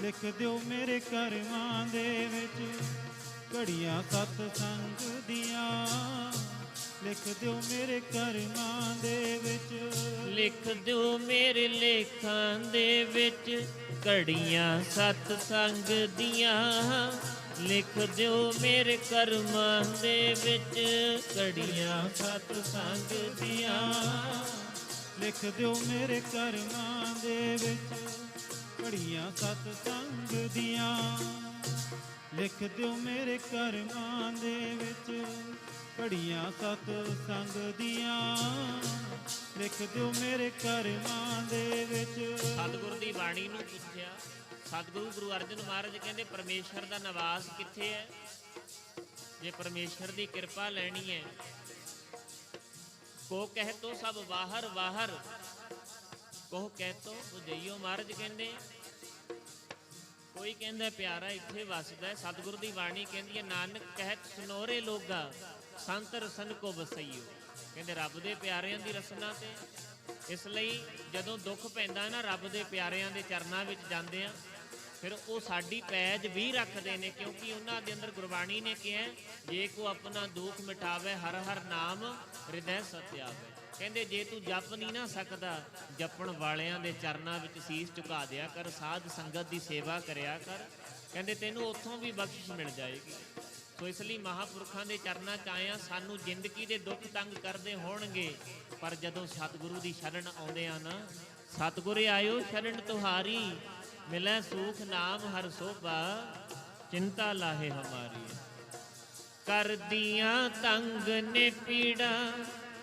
ਲਿਖ ਦਿਓ ਮੇਰੇ ਕਰਮਾਂ ਦੇ ਵਿੱਚ। ਘੜੀਆਂ ਸਤ ਸੰਗ ਦੀਆਂ। ਲਿਖ ਦਿਓ ਮੇਰੇ ਕਰਮਾਂ ਦੇ ਵਿੱਚ। ਲਿਖ ਦਿਓ ਮੇਰੇ ਲੇਖਾਂ ਦੇ ਵਿੱਚ। ਘੜੀਆਂ ਸਤ ਸੰਗ ਦੀਆਂ। ਲਿਖ ਦਿਓ ਮੇਰੇ ਕਰਮਾਂ ਦੇ ਵਿੱਚ। ਘੜੀਆਂ ਸਤ ਸੰਗ ਦੀਆਂ। ਲਿਖ ਦਿਓ ਮੇਰੇ ਕਰਮਾਂ ਦੇ ਵਿੱਚ। ਘੜੀਆਂ ਸਤ ਸੰਗ ਦੀਆਂ। ਲਿਖ ਦਿਓ ਮੇਰੇ ਕਰਮਾਂ ਦੇ ਵਿੱਚ, ਘੜੀਆਂ ਸਤ ਸੰਗ ਦੀਆਂ। ਲਿਖ ਦਿਓ ਮੇਰੇ ਕਰਮਾਂ ਦੇ ਵਿੱਚ। ਸਤਿਗੁਰੂ ਦੀ ਬਾਣੀ ਨੂੰ ਪੁੱਛਿਆ, ਸਤਿਗੁਰੂ ਗੁਰੂ ਅਰਜਨ ਮਹਾਰਾਜ ਕਹਿੰਦੇ, ਪਰਮੇਸ਼ਰ ਦਾ ਨਿਵਾਸ ਕਿੱਥੇ ਹੈ? ਜੇ ਪਰਮੇਸ਼ਰ ਦੀ ਕਿਰਪਾ ਲੈਣੀ ਹੈ, ਕੋ ਕਹਿ ਤੋ ਸਭ ਬਾਹਰ ਬਾਹਰ ਕਹਿ ਤੋ ਉਜਈਓ ਮਹਾਰਾਜ ਕਹਿੰਦੇ, ਕੋਈ ਕਹਿੰਦਾ ਪਿਆਰਾ ਇੱਥੇ ਵਸਦਾ ਹੈ, ਸਤਿਗੁਰੂ ਦੀ ਬਾਣੀ ਕਹਿੰਦੀ ਹੈ, ਨਾਨਕ ਕਹਿਤ ਸੁਨੋਰੇ ਲੋਗਾ, ਸੰਤ ਰਸਨ ਕੋ ਵਸਈਓ। ਕਹਿੰਦੇ ਰੱਬ ਦੇ ਪਿਆਰਿਆਂ ਦੀ ਰਸਨਾ ਤੇ, ਇਸ ਲਈ ਜਦੋਂ ਦੁੱਖ ਪੈਂਦਾ ਨਾ, ਰੱਬ ਦੇ ਪਿਆਰਿਆਂ ਦੇ ਚਰਨਾਂ ਵਿੱਚ ਜਾਂਦੇ ਆ ਫਿਰ ਉਹ ਸਾਡੀ ਪੈਜ ਵੀ ਰੱਖਦੇ ਨੇ, ਕਿਉਂਕਿ ਉਹਨਾਂ ਦੇ ਅੰਦਰ ਗੁਰਬਾਣੀ ਨੇ ਕਿਹਾ ਜੇ ਕੋ ਆਪਣਾ ਦੁੱਖ ਮਿਟਾਵੇ, ਹਰ ਹਰ ਨਾਮ ਹਿਰਦੈ ਸਤਿਆਵੇ। ਕਹਿੰਦੇ ਜੇ ਤੂੰ ਜਪ ਨਹੀਂ ਨਾ ਸਕਦਾ, ਜਪਣ ਵਾਲਿਆਂ ਦੇ ਚਰਨਾਂ ਵਿੱਚ ਸੀਸ ਝੁਕਾ ਦਿਆ ਕਰ, ਸਾਧ ਸੰਗਤ ਦੀ ਸੇਵਾ ਕਰਿਆ ਕਰ। ਕਹਿੰਦੇ ਤੈਨੂੰ ਉੱਥੋਂ ਵੀ ਬਖਸ਼ਿਸ਼ ਮਿਲ ਜਾਏਗੀ। ਸੋ ਇਸ ਲਈ ਮਹਾਪੁਰਖਾਂ ਦੇ ਚਰਨਾਂ ਚ ਆਇਆ, ਸਾਨੂੰ ਜ਼ਿੰਦਗੀ ਦੇ ਦੁੱਖ ਤੰਗ ਕਰਦੇ ਹੋਣਗੇ, ਪਰ ਜਦੋਂ ਸਤਿਗੁਰੂ ਦੀ ਸ਼ਰਨ ਆਉਂਦੇ ਆ ਨਾ, ਸਤਿਗੁਰੇ ਆਇਓ ਸ਼ਰਨ ਤੁਹਾਰੀ, ਮਿਲੈ ਸੂਖ ਨਾਮ ਹਰ ਸੋਭਾ, ਚਿੰਤਾ ਲਾਹੇ ਹਮਾਰੀ। ਕਰਦੀਆਂ ਤੰਗ ਨੇ ਪੀੜਾ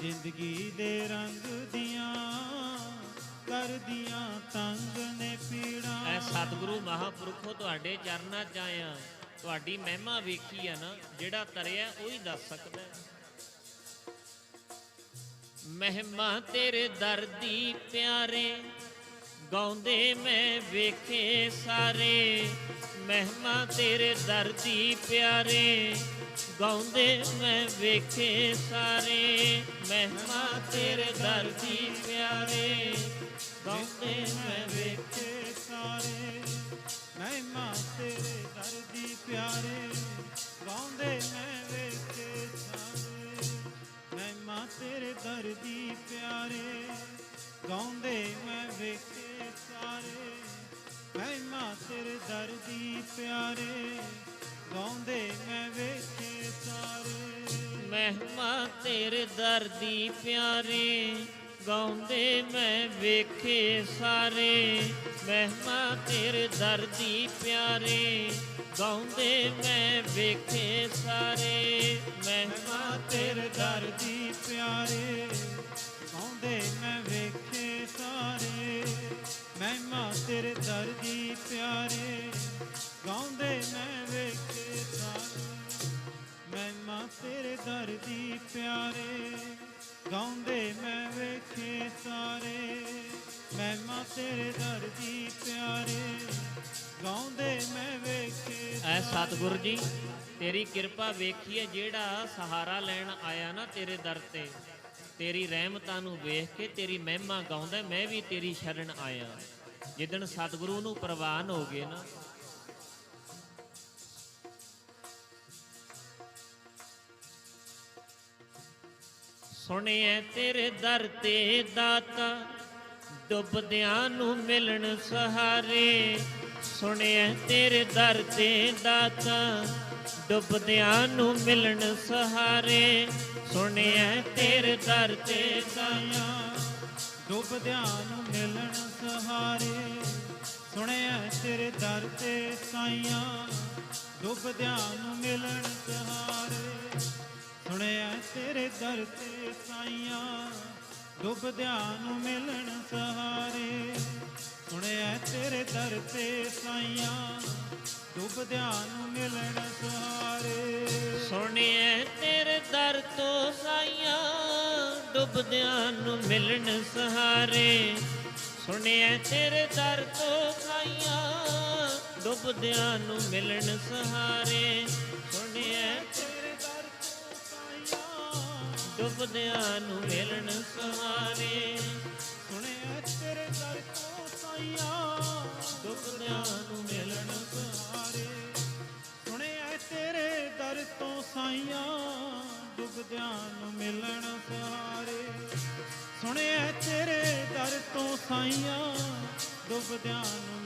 ਜ਼ਿੰਦਗੀ ਦੇ ਰੰਗ ਦੀਆਂ ਕਰਦੀਆਂ ਤੰਗ ਨੇ ਪੀੜਾਂ। ਐ ਸਤਿਗੁਰੂ ਮਹਾਪੁਰਖੋ, ਤੁਹਾਡੇ ਚਰਨਾਂ 'ਚ ਆਇਆ ਤੁਹਾਡੀ ਮਹਿਮਾ ਵੇਖੀ ਆ ਨਾ, ਜਿਹੜਾ ਤਰਿਆ, ਉਹੀ ਦੱਸ ਸਕਦਾ ਮਹਿਮਾ ਤੇਰੇ ਦਰ ਦੀ ਪਿਆਰੇ, ਗਾਉਂਦੇ ਮੈਂ ਵੇਖੇ ਸਾਰੇ। ਮਹਿਮਾ ਤੇਰੇ ਦਰ ਦੀ ਪਿਆਰੇ ਗਾਉਂਦੇ ਮੈਂ ਵੇਖੇ ਸਾਰੇ ਮਹਿਮਾ ਤੇਰੇ ਦਰ ਦੀ ਪਿਆਰੇ। ਗਾਉਂਦੇ ਮੈਂ ਵੇਖੇ ਵੇਖੇ ਸਾਰੇ ਮਹਿਮਾ ਤੇਰੇ ਦਰ ਦੀ ਪਿਆਰੇ। ਗਾਉਂਦੇ ਮੈਂ ਵੇਖੇ ਸਾਰੇ ਮਹਿਮਾ ਤੇਰੇ ਦਰ ਦੀ ਪਿਆਰੇ। ਗਾਉਂਦੇ ਮੈਂ ਵੇਖੇ ਸਾਰੇ ਮਹਿਮਾ ਤੇਰੇ ਦਰ ਦੀ ਪਿਆਰੇ। ਗਾਉਂਦੇ ਸਾਰੇ ਤੇਰੇ ਦਰ ਦੀ ਪਿਆਰੇ, ਗਾਉਂਦੇ ਮੈਂ ਵੇਖੇ ਸਾਰੇ। ਮਹਿਮਾ ਤੇਰੇ ਦਰ ਦੀ ਪਿਆਰੇ, ਗਾਉਂਦੇ ਮੈਂ ਵੇਖੇ ਸਾਰੇ। ਮਹਿਮਾ ਤੇਰੇ ਦਰ ਦੀ ਪਿਆਰੇ, ਗਾਉਂਦੇ ਮੈਂ ਵੇਖੇ ਸਾਰੇ। ਮਹਿਮਾ ਤੇਰੇ ਦਰ ਦੀ ਪਿਆਰੇ, ਗਾਉਂਦੇ ਤੇਰੇ ਦਰ ਦੀ ਪਿਆਰੇ ਗਾਉਂਦੇ ਮੈਂ ਵੇਖੇ ਸਾਰੇ। ਮਹਿਮਾ ਤੇਰੇ ਦਰ ਦੀ ਪਿਆਰੇ ਗਾਉਂਦੇ ਮੈਂ ਵੇਖੇ ਐ ਸਤਿਗੁਰ ਜੀ ਤੇਰੀ ਕਿਰਪਾ ਵੇਖੀਏ ਜਿਹੜਾ ਸਹਾਰਾ ਲੈਣ ਆਇਆ ਨਾ ਤੇਰੇ ਦਰ ਤੇ। ਤੇਰੀ ਰਹਿਮਤਾਂ ਨੂੰ ਵੇਖ ਕੇ ਤੇਰੀ ਮਹਿਮਾ ਗਾਉਂਦਾ ਮੈਂ ਵੀ ਤੇਰੀ ਸ਼ਰਨ ਆਇਆ। ਜਿੱਦਣ ਸਤਿਗੁਰੂ ਨੂੰ ਪ੍ਰਵਾਨ ਹੋ ਗਏ ਨਾ ਸੁਣਿਐ ਤੇਰੇ ਦਰ ਤੇ ਦਾਤਾ, ਡੁੱਬਦਿਆਂ ਨੂੰ ਮਿਲਣ ਸਹਾਰੇ। ਸੁਣਿਆ ਤੇਰੇ ਦਰ ਤੇ ਦਾਤਾ, ਡੁੱਬਦਿਆਂ ਨੂੰ ਮਿਲਣ ਸਹਾਰੇ। ਸੁਣਿਆ ਤੇਰੇ ਦਰ ਤੇ ਦਾਤਾ, ਡੁੱਬਦਿਆਂ ਨੂੰ ਮਿਲਣ ਸਹਾਰੇ। ਸੁਣਿਆ ਤੇਰੇ ਦਰ ਤੇ ਸਾਈਆਂ ਡੁੱਬਦਿਆਂ ਨੂੰ ਮਿਲਣ ਸਹਾਰੇ। ਤੇਰੇ ਦਰ ਤੇ ਸਾਈਆਂ, ਡੁੱਬਦਿਆਂ ਨੂੰ ਮਿਲਣ ਸਹਾਰੇ। ਸੁਣਿਆ ਤੇਰੇ ਦਰ ਤੇ ਸਾਈਆਂ, ਡੁੱਬਦਿਆਂ ਨੂੰ ਮਿਲਣ ਸਹਾਰੇ। ਸੁਣਿਆ ਤੇਰੇ ਦਰ ਤੋਂ ਸਾਈਆਂ, ਡੁੱਬਦਿਆਂ ਨੂੰ ਮਿਲਣ ਸਹਾਰੇ। ਸੁਣਿਆ ਤੇਰੇ ਦਰ ਤੋਂ ਸਾਈਆਂ, ਡੁੱਬਦਿਆਂ ਨੂੰ ਮਿਲਣ ਸਹਾਰੇ। ਸੁਣਿਆ ਤੇਰੇ ਸਾਈਆਂ ਨੂੰ ਮਿਲਣ ਸਹਾਰੇ ਸੁਣਿਆ ਤੇਰੇ ਦਰ ਤੋਂ ਸਾਈਆਂ ਡੁੱਬਦਿਆਂ ਨੂੰ ਮਿਲਣ ਸਹਾਰੇ ਸੁਣਿਆ ਤੇਰੇ ਦਰ ਤੋਂ ਸਾਈਆਂ ਡੁੱਬਦਿਆਂ ਨੂੰ ਮਿਲਣ ਸਹਾਰੇ ਸੁਣਿਆ ਤੇਰੇ ਦਰ ਤੋਂ ਸਾਈਆਂ ਡੁੱਬਦਿਆਂ ਨੂੰ